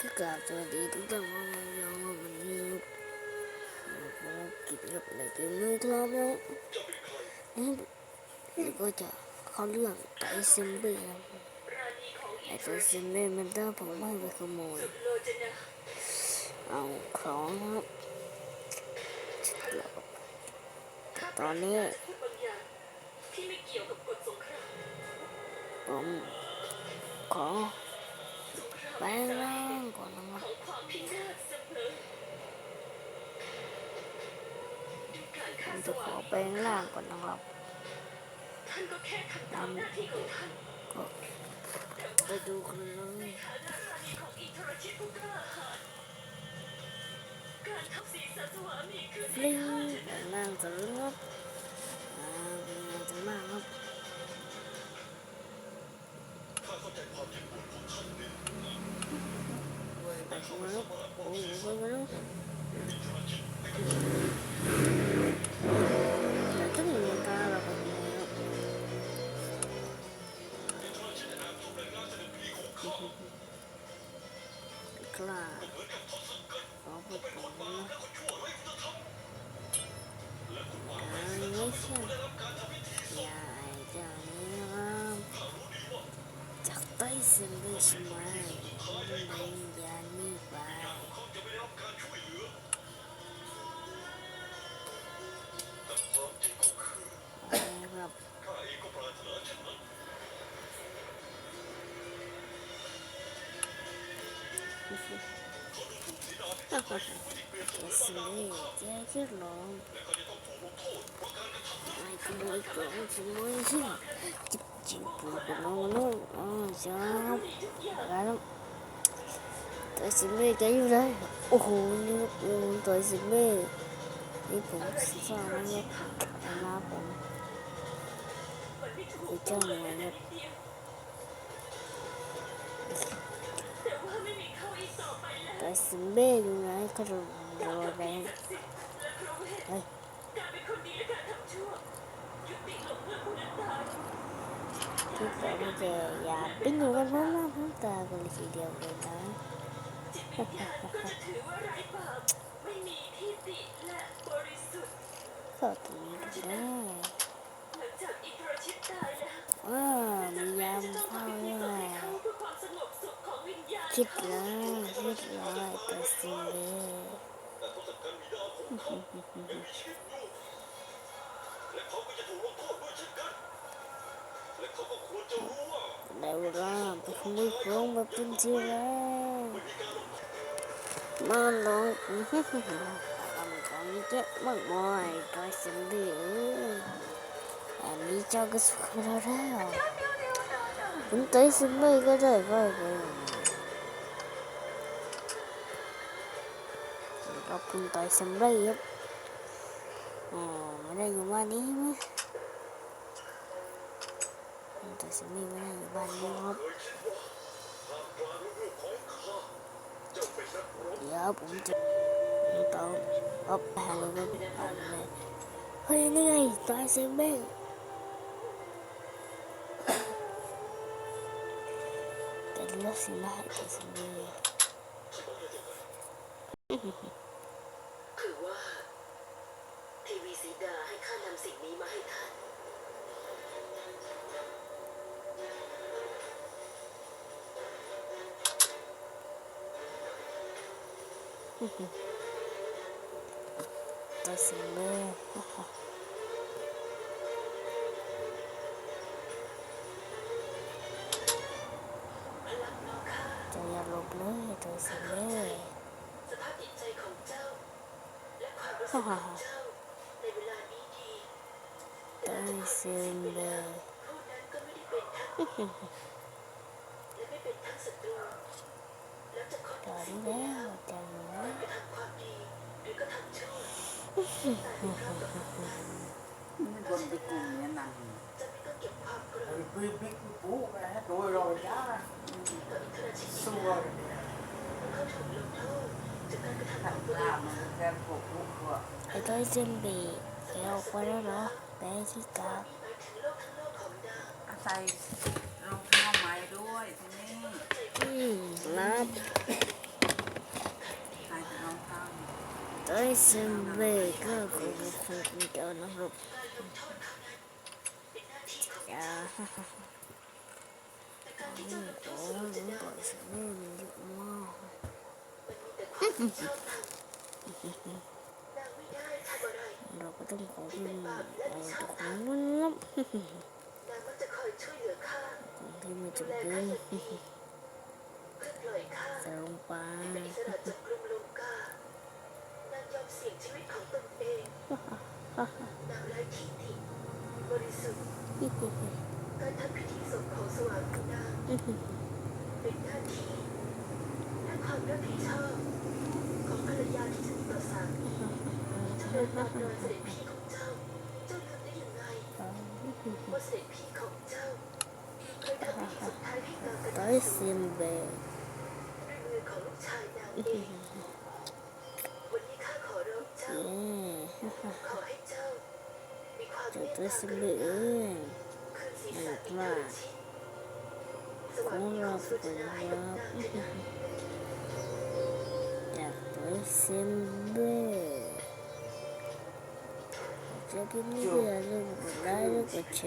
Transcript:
ก็กราบสวัสดีทุกท่านว่าเรายองวันนี้เรากินกับในเกมมือครับนะนี่นี่ก็จะเข้าเรื่องไก่ซิมเบี้นะไอ้ตัวซิมเบี้มันได้ผมไม่ไปขโมยเอาของครับตอนนี้ผมขอ แปลงร่างก่อนนะครับผมจะขอแปลงร่างก่อนนะครับท่านก็แค่ทำตามหน้าที่ของท่านก็ไปดูกันเลยฐานะราณีของอินทรชิตผู้กล้าหาญการทับศีรษะสวามีคือฟลิงแปลงร่างเร็จแล้วครับอ่าเป็นไงกันบ้างครับไปกันแล้ว โอ้โหไปกั สิถ้าขอทำสิแจ้ชื่อร้องไอ้ขโมยของขมยชื่จิบจิบปูกับน้องนุ่อ๋อจ้าล้วตัวสิเม่แกอยู่ไหนโอ้โหนี่ตัวสิเม่นี่ผมสร้างแล้วครับมาผมปเจ้าหน้ารครับ có rồi rồi đây และเพราะเวท đây การเป็นคนดีและการทำชั่วยุติลงเมื่อผู้ยที่แต่ไม่เจออย่าปิ้งอยู่กันพร้อมหน้าพร้อมตากันเลยทีเดียวเลยนะจิตวิญญาณก็จะถือว่าไร้บาปไม่มีที่ติและบริสุทธิ์ก็ตรงนี้ก็ได้หลังจากอินทรชิตตายแล้วว้ามียามเข้าต้องเลมียเขาเพื่อความสงบสุขของวิญญาณคิดแล้ว คิดแล้วตัวสิเลยได้เวลาไปขโมยของมาเป็นที่แล้วมาลองทำกันเยอะมากมายตัวสิเลยอันนี้เจ้าก็สุขแล้วคุณตัวสิเลยก็ได้ก็ได้ข อบคุณตัวสิเลยครับอ๋อไม่ได้อยู่บ้านนี้มั้ยแต่ฉันไม่ได้อยู่บ้านนี้ครับเดี๋ยวผมจะต้องเอาแปลงเลยนะเลยเฮ้ยนี่ไงตายเซมเบ้แต่เลือกสิมาให้ต่ฉันไม่คือว่าทีวี สีดาให้ข้านำสิ่งนี้มาให้ท่านตายเซมเบ้จะอย่าหลบเลยตายเซมเบ้สภาพจิตใจของเจ้าและความรู้สึกข ตายเซมเบ้ ผู้นั้นก็ไม่ได้เป็นทั้งและไม่เป็นทั้งศัตรู แล้วจะขอ ต ตั อ ด น สิน แล้ แล้ว วจังนะ กระทำความดีหรือกระทำชั่วแต่เป็นเท่ากับผู้นั้น Mấy con cái cùng nhà nằm จะไม่ต้องเก็บความโกรธ Rồi quy biết cái cú cái hết rồi rồi giá กับอินทรชิตอีก Xua แล้ว rồi เขาถูกลงโทษจากการกระทำของ Thằng ตัวเอง làm mà xem phục vụ của ไอ้ตัวเซมเบ้ แกออกไปแล้วเหรอแปที่กาหมายถึงโลกทั้งโลกของดาว Thầy Rong thao mày đuôi Thế nên อืมรับใครจะเอาข้างได้เซมเบก็คงคงคงเจอนะครับอย่าฮ่าฮ่าฮ่าโอ้โหรู้ก่อนสิมันเยอะมาก เราก็ต้องขอเป็นเอาตัวของมันรับนางมักจะคอยช่วยเหลือข้าของที่ไม่ดูจำเป็นอย่างดีเพื่อปล่อยข้าใส่ลงไปเป็นอิสระจกรุงลงกานางยอมเสียงชีวิตของตนเองนางไร้ที่ติบริสุทธิ์การทำพิธีศพของสวรรค์ของนางเป็นหน้าที่และความรับผิดชอบของภรรยาที่จะมีต่อสามี เจ้าเดินตามรอยเสด็จพี่ของเจ้า เจ้าลืมได้ยังไงว่าเสด็จพี่ของเจ้าเคยทำพิธีสุดท้ายให้นางกัน ได้เซมเบ ด้วยมือของลูกชายนางเอง วันนี้ข้าขอร้องเจ้า เย้ ขอให้เจ้า มีความ เจ เม อ ต ตัว ตา เซ ก ม รุ เบ ณา เอ้ย คืนศีรษะที่เธอชิดสวรรค์ของสุจนาให้กับนางเถิดนะ จากตัวเซม เบจ